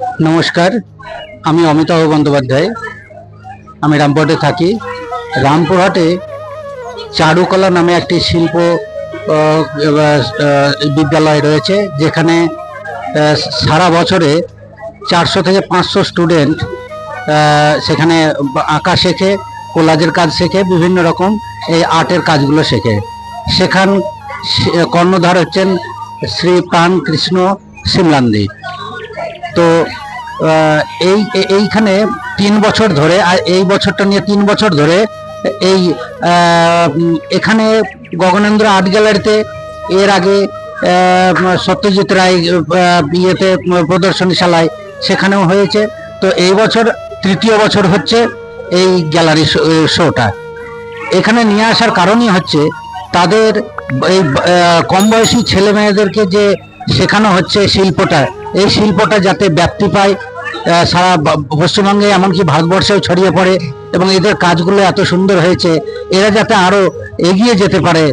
নমস্কার, আমি অমিতাভ বন্দ্যোপাধ্যায়। আমি রামপুরহাটে থাকি। রামপুরহাটে চারুকলা নামে একটি শিল্প বিদ্যালয় রয়েছে, যেখানে সারা বছরে চারশো থেকে পাঁচশো স্টুডেন্ট সেখানে আঁকা শেখে কোলাজের কাজ শেখে, বিভিন্ন রকম এই আর্টের কাজগুলো শেখে। সেখান কর্ণধার হচ্ছেন শ্রী প্রাণ কৃষ্ণ সিমলান্দি। তো এই এইখানে তিন বছর ধরে, আর এই বছরটা নিয়ে তিন বছর ধরে এই এখানে গগনেন্দ্র আর্ট গ্যালারিতে এর আগে সত্যজিৎ রায় ইয়েতে প্রদর্শনীশালায় সেখানেও হয়েছে। তো এই বছর তৃতীয় বছর হচ্ছে এই গ্যালারি শোটা। এখানে নিয়ে আসার কারণই হচ্ছে তাদের এই কম বয়সী ছেলে মেয়েদেরকে যে শেখানো হচ্ছে শিল্পটা এই শিল্পটা যাতে ব্যাপ্তি পায় সারা পশ্চিমবঙ্গে এমনকি ভারতবর্ষেও ছড়িয়ে পড়ে এবং এদের কাজগুলো এত সুন্দর হয়েছে, এরা যাতে আরও এগিয়ে যেতে পারে,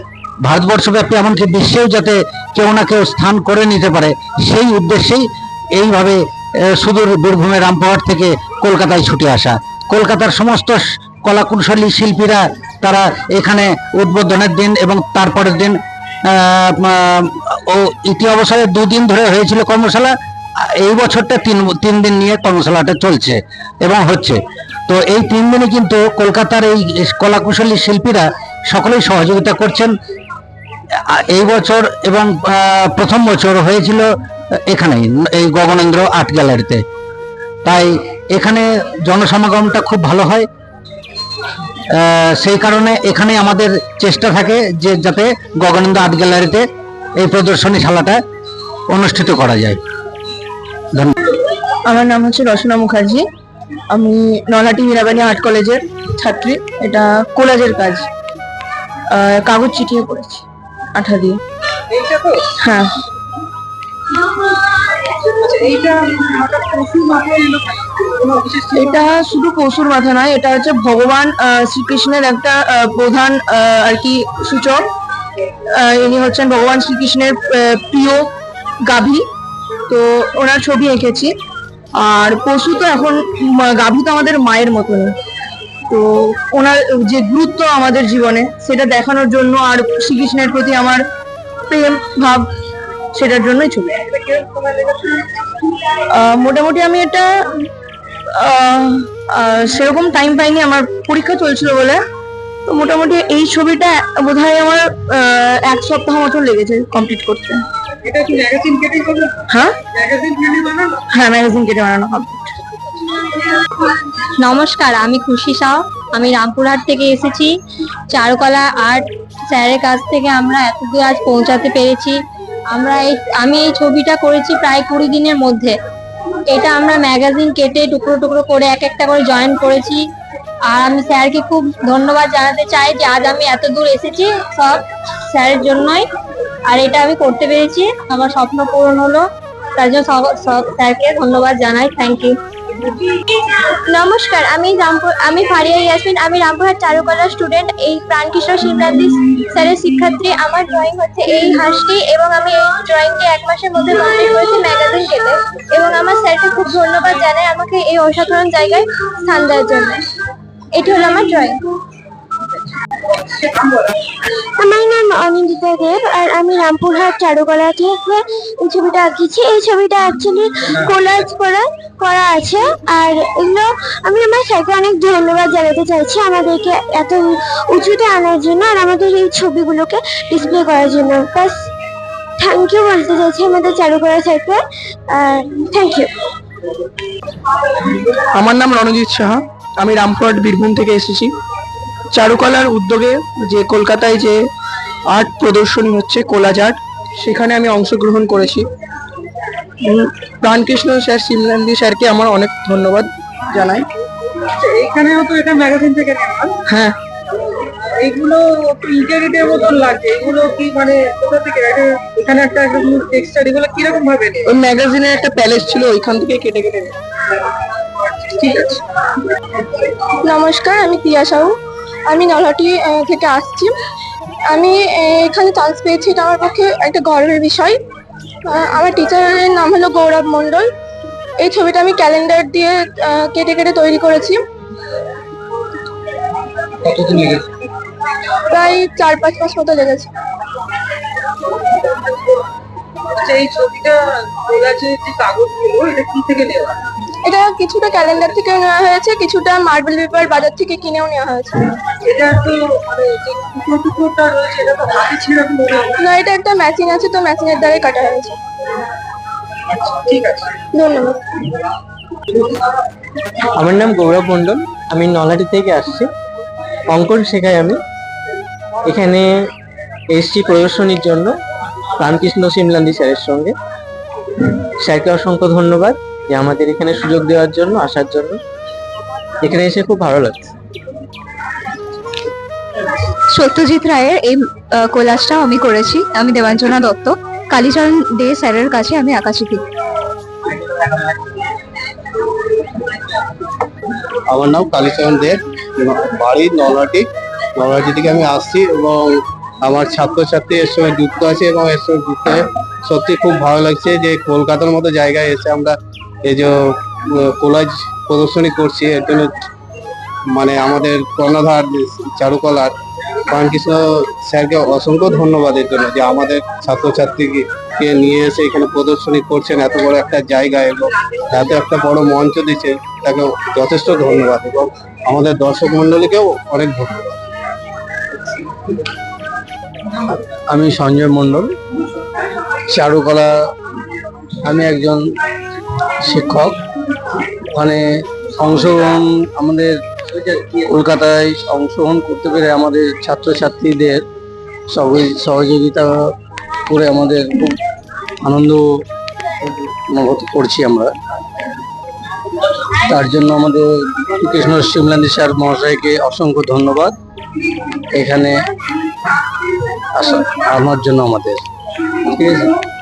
ভারতবর্ষব্যাপী এমনকি বিশ্বেও যাতে কেউ না কেউ স্থান করে নিতে পারে, সেই উদ্দেশ্যেই এইভাবে সুদূর বীরভূমের রামপুরহাট থেকে কলকাতায় ছুটে আসা। কলকাতার সমস্ত কলাকুশলী শিল্পীরা তারা এখানে উদ্বোধনের দিন এবং তারপরের দিন ও ইতি অবসরে দুদিন ধরে হয়েছিল কর্মশালা এই বছরটা তিন তিন দিন নিয়ে কর্মশালাটা চলছে এবং হচ্ছে। তো এই তিন দিনে কিন্তু কলকাতার এই কলাকুশলী শিল্পীরা সকলেই সহযোগিতা করছেন। এই বছর এবং প্রথম বছর হয়েছিল এখানেই, এই গগনেন্দ্র আর্ট গ্যালারিতে। তাই এখানে জনসমাগমটা খুব ভালো হয়। সেই কারণে এখানে আমাদের চেষ্টা থাকে যে যাতে গগনেন্দ্র আর্ট গ্যালারিতে এই প্রদর্শনী শালাটা অনুষ্ঠিত করা যায়। ধন্যবাদ। আমার নাম হচ্ছে রচনা মুখার্জি। আমি নলহাটি মীরাবাড়ি আর্ট কলেজের ছাত্রী। এটা কোলাজের কাজ। কাগজ চিটিয়ে করেছি আঠা দিয়ে। হ্যাঁ। এটা শুধু পশুর মাথা নয়, এটা হচ্ছে ভগবান শ্রীকৃষ্ণের একটা প্রধান আর কি সূচক। ইনি হচ্ছেন ভগবান শ্রীকৃষ্ণের প্রিয় গাভী। তো ওনার ছবি এঁকেছি। আর পশু তো এখন গাভী তো আমাদের মায়ের মতনই। তো ওনার যে গুরুত্ব আমাদের জীবনে, সেটা দেখানোর জন্য আর শ্রীকৃষ্ণের প্রতি আমার প্রেম, ভাব, সেটার জন্যই ছবি। মোটামুটি আমি এটা সেরকম টাইম পাইনি আমার পরীক্ষা চলছিল বলে। তো মোটামুটি এই ছবিটা বোধহয় আমার আহ, এক সপ্তাহ মতো লেগেছে কমপ্লিট করতে। এটা কি ম্যাগাজিন কেটে হ্যাঁ? ম্যাগাজিন কেটে বানানো? হ্যাঁ ম্যাগাজিন কেটে বানানো কমপ্লিট নমস্কার আমি খুশি সাউ আমি রামপুরহাট থেকে এসেছি। চারুকলা আর্ট স্যারের কাছ থেকে আমরা এতদূর আজ পৌঁছাতে পেরেছি। আমরা এই আমি এই ছবিটা করেছি প্রায় কুড়ি দিনের মধ্যে। এটা আমরা ম্যাগাজিন কেটে টুকরো টুকরো করে এক একটা করে জয়েন করেছি। আর আমি স্যারকে খুব ধন্যবাদ জানাতে চাই যে আজ আমি এত দূর এসেছি সব স্যারের জন্যই। আর এটা আমি করতে পেরেছি। আমার স্বপ্ন পূরণ হলো। তার জন্য সব- স্যারকে ধন্যবাদ জানাই। থ্যাংক ইউ নমস্কার, আমি রামপুর, আমি ফারিয়া ইয়াসমিন। আমি রামপুরহাট চারুকলা স্টুডেন্ট এই প্রাণকৃষ্ণ শিবরাত্রি স্যারের শিক্ষার্থী। আমার ড্রয়িং হচ্ছে এই হাঁসটি এবং আমি এই ড্রয়িংটি এক মাসের মধ্যে কমপ্লিট করেছি ম্যাগাজিন আমার স্যারকে খুব ধন্যবাদ জানাই আমাকে এই অসাধারণ জায়গায় স্থান দেওয়ার জন্য। এটি হলো আমার ড্রয়িং আমার নাম অনিন্দিতা দেব আর আমি রামপুরহাট চারুকলা থেকে এই ছবিটা আঁকিয়েছি এই ছবিটা অ্যাকচুয়ালি কোলাজ করা করা আছে। আর এগুলো আমি আমার স্যারকে অনেক ধন্যবাদ জানাতে চাইছি আমাদেরকে এত উঁচুতে আনার জন্য আর আমাদের এই ছবিগুলোকে ডিসপ্লে করার জন্য। বাস থ্যাংক ইউ বলতে চাইছি আমাদের চারুকলা স্যারকে আর থ্যাংক ইউ আমার নাম রণজিৎ সাহা। আমি রামপুরহাট বীরভূম থেকে এসেছি। চারুকলার উদ্যোগে যে কলকাতায় যে আর্ট প্রদর্শনী হচ্ছে কোলাজ আর্ট সেখানে আমি অংশগ্রহণ করেছি। প্রাণকৃষ্ণ স্যার সিমলান্দি স্যারকে আমার অনেক ধন্যবাদ জানাই। এখানেও তো এটা ম্যাগাজিন থেকে হ্যাঁ। এগুলো ইন্টারনেটের মতন লাগে? এগুলো কি মানে কোথা থেকে? এখানে একটা একটা টেক্সচার এগুলো কীরকম ভাবে নেই ওই ম্যাগাজিনের একটা প্যালেস ছিল ওইখান থেকে কেটে কেটে ঠিক আছে। নমস্কার আমি পিয়া সাহু। আমি নলহাটি থেকে আসছি। আমি এখানে চান্স পেয়েছি এটা আমার পক্ষে একটা গর্বের বিষয়। আমার টিচারের নাম হলো গৌরব মণ্ডল। এই ছবিটা আমি ক্যালেন্ডার দিয়ে কেটে কেটে তৈরি করেছি। কতদিন লেগেছে? প্রায় চার পাঁচ মাস মতো লেগেছে। আচ্ছা এই ছবিটা কোলাজের যে কাগজগুলো এটা কি থেকে নেওয়া এটা কিছুটা ক্যালেন্ডার থেকে নেওয়া হয়েছে কিছুটা মার্বেল পেপার বাজার থেকে কিনেও নেওয়া হয়েছে। এটা তো মানে টুকরো টুকরোটা রয়েছে এটা তো হাতে ছিঁড়া না। এটা একটা মেশিন আছে তো মেশিনের দ্বারাই কাটা হয়েছে। ঠিক আছে। ধন্যবাদ। আমার নাম গৌরব মণ্ডল আমি নলহাটি থেকে আসছি। অঙ্কন শেখাই আমি। এখানে এসছি প্রদর্শনীর জন্য। রামকৃষ্ণ সিমলান্দি স্যারের সঙ্গে। স্যারকে অসংখ্য ধন্যবাদ যে আমাদের এখানে সুযোগ দেওয়ার জন্য আসার জন্য। এখানে এসে খুব ভালো লাগছে। সত্যজিৎ রায়ের এই আহ, কোলাজটা আমি করেছি। আমি দেবাঞ্জনা দত্ত। কালীচরণ দে স্যারের কাছে আমি আঁকা শিখি আমার নাম কালীচরণ দেব বাড়ি নলহাটি। নলহাটি থেকে আমি আসছি এবং আমার ছাত্রছাত্রী এর সঙ্গে যুক্ত আছে এবং এর সঙ্গে যুক্ত হয়ে সত্যি খুব ভালো লাগছে যে কলকাতার মতো জায়গায় এসে আমরা এই যে কোলাজ প্রদর্শনী করছি। এর জন্য মানে আমাদের কর্ণধার চারুকলার রামকৃষ্ণ স্যারকে অসংখ্য ধন্যবাদ এর জন্য যে আমাদের ছাত্রছাত্রীকে নিয়ে এসে এখানে প্রদর্শনী করছেন। এত বড় একটা জায়গায় এবং এত একটা বড় মঞ্চ দিচ্ছে, তাকে যথেষ্ট ধন্যবাদ এবং আমাদের দর্শক মন্ডলীকেও অনেক ধন্যবাদ। আমি সঞ্জয় মণ্ডল, চারুকলা, আমি একজন শিক্ষক। ওখানে অংশগ্রহণ আমাদের কলকাতায় অংশগ্রহণ করতে পেরে আমাদের ছাত্রছাত্রীদের সহযোগি- সহযোগিতা করে আমাদের খুব আনন্দ অনুভব করছি আমরা। তার জন্য আমাদের কৃষ্ণ শিমলান্দি স্যার মহাশয়কে অসংখ্য ধন্যবাদ। এখানে আসা আমার জন্য আমাদের। ঠিক আছে?